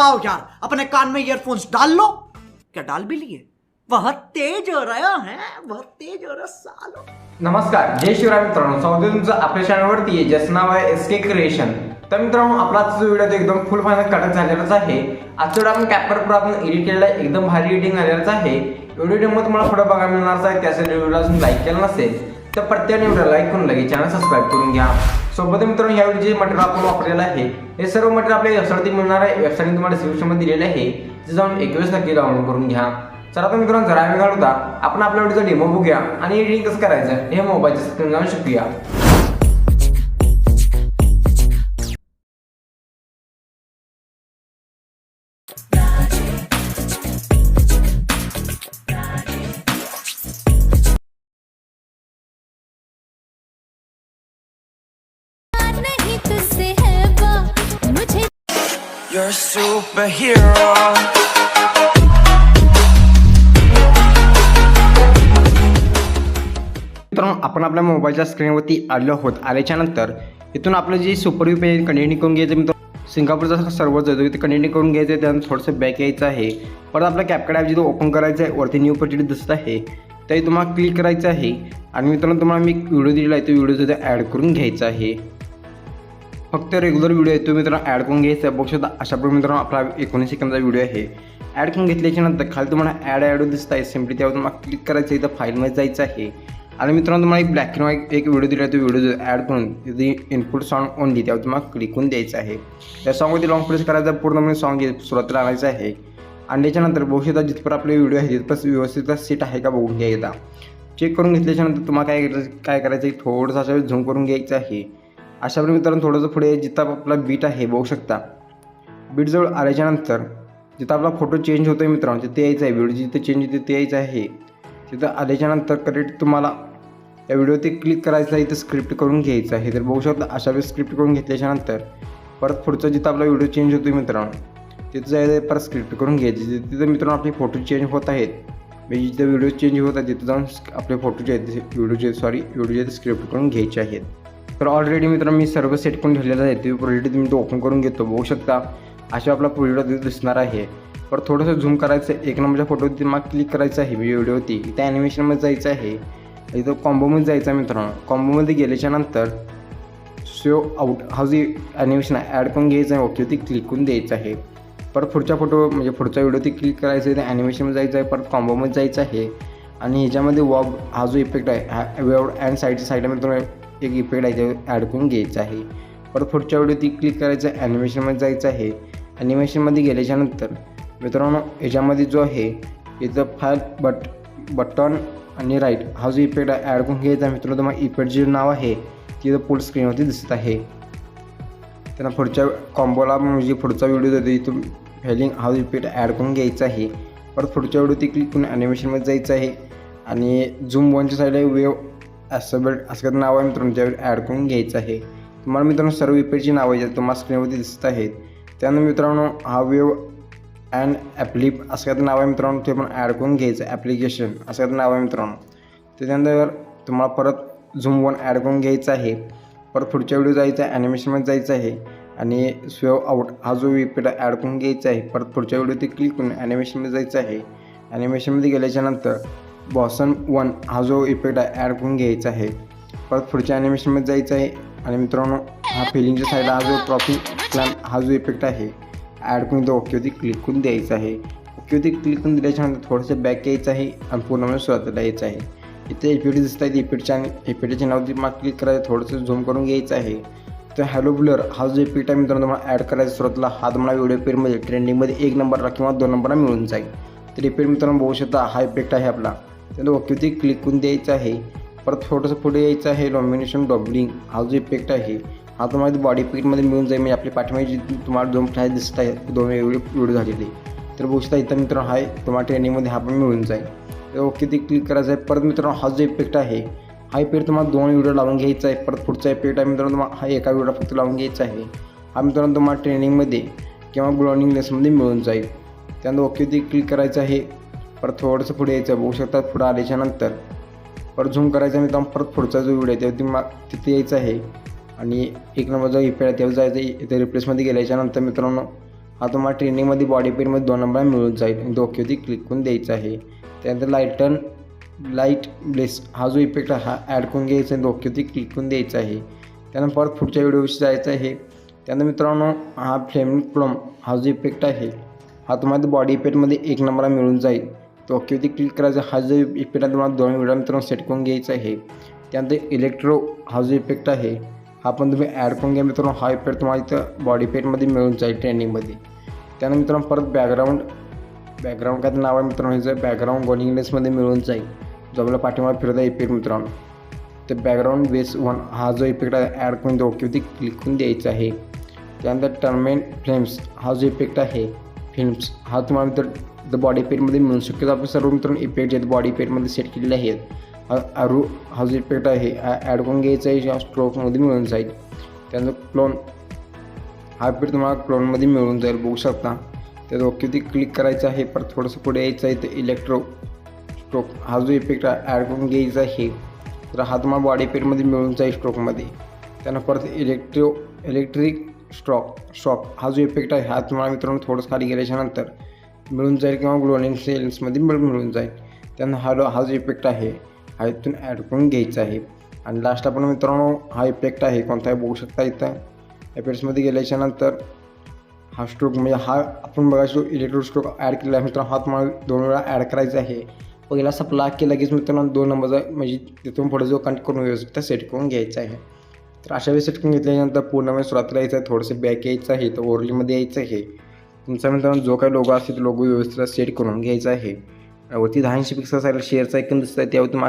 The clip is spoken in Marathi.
आओ यार अपने कान में ईयरफोन्स डाल लो। क्या डाल भी लिए? बहुत तेज हो रहा है बहुत तेज हो रहा सालो। नमस्कार जय शिवराय मित्रांनो स्वागत तुमचं आपल्या चॅनलवरती आहे ज्याचं नाव आहे एस के क्रिएशन तर मित्रांनो आपला आजचा व्हिडिओ एकदम फुल फायनल कटक झालेलाच आहे. आजचा व्हिडिओ आपण कॅपर प्रो आपण एडिट केलेला एकदम भारी एडिटिंग झालेलाच आहे. व्हिडिओमध्ये तुम्हाला पुढे बघायला मिळणार आहे त्यासाठी व्हिडिओला अजून लाईक केला नसेल तर प्रत्येक व्हिडिओ लाईक करून लगेच चॅनल सबस्क्राईब करून घ्या. सोबत मित्रांनो या जे मटेरियल आपण वापरलेलं आहे हे सर्व मटेरियल आपल्या वेबसाईटवरती मिळणार आहे. वेबसाईट तुम्हाला डिस्क्रिप्शनमध्ये दिलेलं आहे. ते जाऊन एकवीस टक्के डाउनलोड करून घ्या. चला तर मित्रांनो जरा वेळ घालवता. आपण आपल्या व्हिडिओचा डेमो बघूया आणि एडिटिंग कसं करायचं हे मोबाईलच्या स्क्रीन जाऊन शिकूया. A superhero. मित्रांनो आपण आपल्या मोबाईलच्या स्क्रीनवरती आलो आहोत. आल्याच्यानंतर इथून आपलं जे सुपर यू पेज कंटिन्यू करून घ्यायचं मित्र सिंगापूरचा सर्वर जातो तिथे कंटिन्यू करून घ्यायचं आहे त्यानंतर थोडंसं बॅक यायचं आहे. परत आपला कॅपकड ॲप जिथं ओपन करायचं आहे वरती न्यू पर्टिटी दिसत आहे. ते तुम्हाला क्लिक करायचं आहे. आणि मित्रांनो तुम्हाला मी व्हिडिओ दिलेला आहे तो व्हिडिओ तिथे ॲड करून घ्यायचा आहे. फक्त रेग्युलर व्हिडिओ आहे तो मित्रांनो ॲड करून घ्यायचा. आहे बघू शकता अशा मित्रांनो आपला एकोणीस सेकंदचा व्हिडिओ आहे. ॲड करून घेतल्याच्या नंतर खाली तुम्हाला ॲड ॲड दिसत आहे. सिम्पली त्यावर तुम्हाला क्लिक करायचं आहे इथं फाईलमध्ये जायचं आहे. आणि मित्रांनो तुम्हाला एक ब्लॅक अँड व्हाईट एक व्हिडिओ दिला आहे तो व्हिडिओ ॲड करून तिथे इनपुट सॉन्ग ओनली त्यावर तुम्हाला क्लिक करून द्यायचं आहे. त्या सॉन्गमध्ये लॉंग प्रेस करायचा पूर्णपणे सॉन्ग सुरुवातीला आणायचं आहे. आणि त्याच्यानंतर बघू शकता जिथपर्यंत आपले व्हिडिओ आहे तिथपर्यंत व्यवस्थित सीट आहे का बघून घ्या एकदा. चेक करून घेतल्याच्यानंतर तुम्हाला काय करायचं काय करायचं आहे थोडंसं असं झूम करून घ्यायचं आहे. अशाप्रकारे मित्रांनो थोडंसं पुढे जिथं आपला बीट आहे बघू शकता. बीटजवळ आल्याच्यानंतर जिथं आपला फोटो चेंज होतो आहे मित्रांनो तिथे यायचं आहे. व्हिडिओ जिथे चेंज होते ते यायचं आहे. तिथं आल्याच्यानंतर करेक्ट तुम्हाला या व्हिडिओ क्लिक करायचं आहे इथं स्क्रिप्ट करून घ्यायचं आहे. तर बघू शकता अशा वेळेस स्क्रिप्ट करून घेतल्याच्यानंतर परत पुढचं जिथं आपला व्हिडिओ चेंज होतो आहे मित्रांनो तिथं जायचं आहे परत स्क्रिप्ट करून घ्यायचे तिथं तिथं मित्रांनो आपले फोटो चेंज होत आहेत. म्हणजे जिथे व्हिडिओ चेंज होत आहे तिथं जाऊन आपले फोटो जे आहेत व्हिडिओचे सॉरी व्हिडिओचे स्क्रिप्ट करून घ्यायचे आहेत. तर ऑलरेडी मित्र मी सर्व सेट करून ठेवलेलं आहे. ते प्रोजेक्ट तुम्ही तो ओपन करून घेतो. बघू शकता. अशा आपला प्रोजेक्ट तिथे दिसणार आहे. पर थोडंसं झूम करायचं आहे. एक नंबरच्या फोटोवरती मग क्लिक करायचं आहे. व्हिडिओवरती त्या ॲनिमेशनमध्ये जायचं आहे. इथं कॉम्बोमध्ये जायचं आहे मित्रांनो. कॉम्बोमध्ये गेल्याच्यानंतर शो आउट हा जे ॲनिमेशन आहे ॲड करून घ्यायचं आहे. ओके होती क्लिक करून द्यायचं आहे. परत पुढच्या फोटो म्हणजे पुढचा व्हिडिओ ती क्लिक करायचं आहे. त्या ॲनिमेशनमध्ये जायचं आहे. परत कॉम्बोमध्ये जायचं आहे. आणि ह्याच्यामध्ये वॉब हा जो इफेक्ट आहे हा वेव अँड साईडच्या साईडला मित्रांनो एक इफेक्ट आहे ते ॲड करून घ्यायचं आहे. परत पुढच्या व्हिडिओ ती क्लिक करायचं ॲनिमेशनमध्ये जायचं आहे. ॲनिमेशनमध्ये गेल्याच्यानंतर मित्रांनो याच्यामध्ये जो आहे इथं फायर बट बटन आणि राईट हा जो इफेक्ट आहे ॲड करून घ्यायचा मित्रांनो. तुम्हाला इफेक्ट जे नाव आहे तिथं फुल स्क्रीनवरती दिसत आहे. त्यांना पुढच्या कॉम्बोला म्हणजे पुढचा व्हिडिओ देतो इथून फेलिंग हा इफेक्ट ॲड करून घ्यायचा आहे. परत पुढच्या व्हिडिओ ती क्लिक करून ॲनिमेशनमध्ये जायचं आहे. आणि झूम वनच्या साईडला वेव ॲसोबेट असं काही नाव आहे मित्रांनो त्यावेळी ॲड करून घ्यायचं आहे. तुम्हाला मित्रांनो सर्व इफेक्टची नावं जे तुम्हाला स्क्रीनवरती दिसत आहेत त्यानंतर मित्रांनो हा वेव अँड ॲप्लिप असं काही नाव आहे मित्रांनो ते पण ॲड करून घ्यायचं ॲप्लिकेशन असं काही नाव आहे मित्रांनो. त्याच्यानंतर तुम्हाला परत झूम वन ॲड करून घ्यायचं आहे. परत पुढच्या व्हिडिओ जायचं आहे ॲनिमेशनमध्ये जायचं आहे आणि स्वेव आउट हा जो इफेक्ट ॲड करून घ्यायचा आहे. परत पुढच्या व्हिडिओ ते क्लिक करून ॲनिमेशनमध्ये जायचं आहे. ॲनिमेशनमध्ये गेल्याच्यानंतर बॉसन वन हा जो इफेक्ट आहे ॲड करून घ्यायचा आहे. परत पुढच्या ॲनिमेशनमध्ये जायचं आहे. आणि मित्रांनो हा फिलिंगच्या साईडला हा जो ट्रॉफी प्लॅन हा जो इफेक्ट आहे ॲड करून तो ओकेवरती क्लिक करून द्यायचा आहे. ओकेवरती क्लिक करून दिल्याच्यानंतर थोडंसं बॅक यायचं आहे आणि पूर्णपणे सुरुवातीला यायचं आहे. इथे इफेक्ट दिसत आहे इफेक्टच्या इफेक्टच्या नावती मग क्लिक करायचं थोडंसं झूम करून घ्यायचं आहे. तर हॅलो ब्लर हा जो इफेक्ट आहे मित्रांनो तुम्हाला ॲड करायचा सुरुवातीला हा तुम्हाला व्हिडिओ पेरमध्ये ट्रेंडिंगमध्ये एक नंबरला किंवा दोन नंबरला मिळून जाईल. तर इफेक्ट मित्रांनो बघू शकता हा इफेक्ट आहे आपला. त्याला ओकेवरती क्लिक करून द्यायचं आहे. परत थोडंसं पुढे यायचं आहे. लॉमिनेशन डॉबलिंग हा जो इफेक्ट आहे हा तुम्हाला बॉडी इफेक्टमध्ये मिळून जाईल. म्हणजे आपली पाठीमागे जी तुम्हाला दोन आहे दिसत आहेत दोन वेगवेगळे व्हिडिओ झालेले. तर बघू शकता इथं मित्रांनो आहे तुम्हाला ट्रेनिंगमध्ये हा पण मिळून जाईल. तर ओके ते क्लिक करायचं आहे. परत मित्रांनो हा जो इफेक्ट आहे हा इफेक्ट तुम्हाला दोन व्हिडिओ लावून घ्यायचा आहे. परत पुढचा इफेक्ट आहे मित्रांनो तुम्हाला हा एका व्हिडिओ फक्त लावून घ्यायचा आहे. हा मित्रांनो तुम्हाला ट्रेनिंगमध्ये किंवा ग्लोनिंग लेसमध्ये मिळून जाईल. त्यानंतर ओके ते क्लिक करायचं आहे. परत थोडंसं पुढे यायचं बघू शकतात पुढं आल्याच्यानंतर परत झूम करायचा मित्रांनो परत पुढचा जो व्हिडिओ आहे तेव्हा तुम्हाला तिथे यायचं आहे. आणि एक नंबर जो इफेक्ट आहे तेव्हा जायचं इथे रिप्लेसमध्ये गेल्याच्यानंतर मित्रांनो हा तुम्हाला ट्रेनिंगमध्ये बॉडी पेनमध्ये दोन नंबर मिळून जाईल. आणि डोक्यावरती क्लिक करून द्यायचं आहे. त्यानंतर लाईटन लाइट ब्लेस हा जो इफेक्ट आहे हा ॲड करून घ्यायचा आहे डोक्यावरती क्लिक करून द्यायचा आहे. त्यानंतर परत पुढच्या व्हिडिओविषयी जायचं आहे. त्यानंतर मित्रांनो हा फ्लेम प्लम हा जो इफेक्ट आहे हा तुम्हाला बॉडी इफेक्टमध्ये एक नंबरला मिळून जाईल. तो ओकेवरती क्लिक करायचं. हा जो इफेक्ट आहे तुम्हाला दोन व्हिडिओ मित्रांनो सेट करून घ्यायचा आहे. त्यानंतर इलेक्ट्रो हा जो इफेक्ट आहे हा पण तुम्ही ॲड करून घ्या मित्रांनो. हा इफेक्ट तुम्हाला इथं बॉडी पेटमध्ये मिळून जाईल ट्रेनिंगमध्ये त्यानंतर मित्रांनो परत बॅकग्राऊंड बॅकग्राऊंड काय नाव आहे मित्रांनो ह्याचं बॅकग्राऊंड गोलिंगनेसमध्ये मिळून जाईल. जो आपला पाठीमागे फिरता इफेक्ट मित्रांनो. तर बॅकग्राऊंड बेस वन हा जो इफेक्ट आहे ॲड करून ओकेवरती क्लिक करून द्यायचा आहे. त्यानंतर टर्मेन फ्लेम्स हा जो इफेक्ट आहे फिल्म्स हा तुम्हाला तर द बॉडी पेटमध्ये मिळू शकतो आपण सर्व मित्रांनो इफेक्ट आहेत बॉडी पेटमध्ये सेट केलेले आहेत हा हा जो इफेक्ट आहे ॲड करून घ्यायचा आहे या स्ट्रोकमध्ये मिळून जाईल. त्यानंतर क्लोन हा इफेक्ट तुम्हाला क्लोनमध्ये मिळून जाईल बघू शकता. त्यात किती क्लिक करायचं आहे परत थोडंसं पुढे यायचं आहे तर इलेक्ट्रो स्ट्रोक हा जो इफेक्ट ॲड करून घ्यायचा आहे तर हा तुम्हाला बॉडी पेटमध्ये मिळून जाईल स्ट्रोकमध्ये त्यानं परत इलेक्ट्रो इलेक्ट्रिक स्टॉक स्टॉक हा जो इफेक्ट आहे हा तुम्हाला मित्रांनो थोडंसं खाली गेल्याच्यानंतर मिळून जाईल किंवा ग्लोनिंग सेल्समध्ये मिळून मिळून जाईल. त्यांना हा हा जो इफेक्ट आहे हा इथून ॲड करून घ्यायचा आहे. आणि लास्ट आपण मित्रांनो हा इफेक्ट आहे कोणताही बघू शकता इथं. एफेक्ट्समध्ये गेल्याच्यानंतर हा स्ट्रोक म्हणजे हा आपण बघायचो जो इलेक्ट्रिक स्ट्रोक ॲड केलेला आहे. मित्रांनो हा तुम्हाला दोन वेळा ॲड करायचा आहे. पहिला सप्ला की लगेच मित्रांनो दोन नंबरचा म्हणजे तिथून पुढे जो कंट करून व्यवस्थित सेट करून घ्यायचा आहे. तर अशा वेळी सेट करून घेतल्यानंतर पूर्ण वेळ सुरुवातीला यायचं आहे थोडंसं बॅक यायचं आहे तर ओरलीमध्ये यायचं आहे. तुमचा म्हणजे मित्रांनो जो काही लोगो असेल तो लोगो व्यवस्थित सेट करून घ्यायचा आहे. वरती दहा ऐंशी पिक्सल साईडला शेअरचा ऐकून दिसत आहे त्यावर तुम्हाला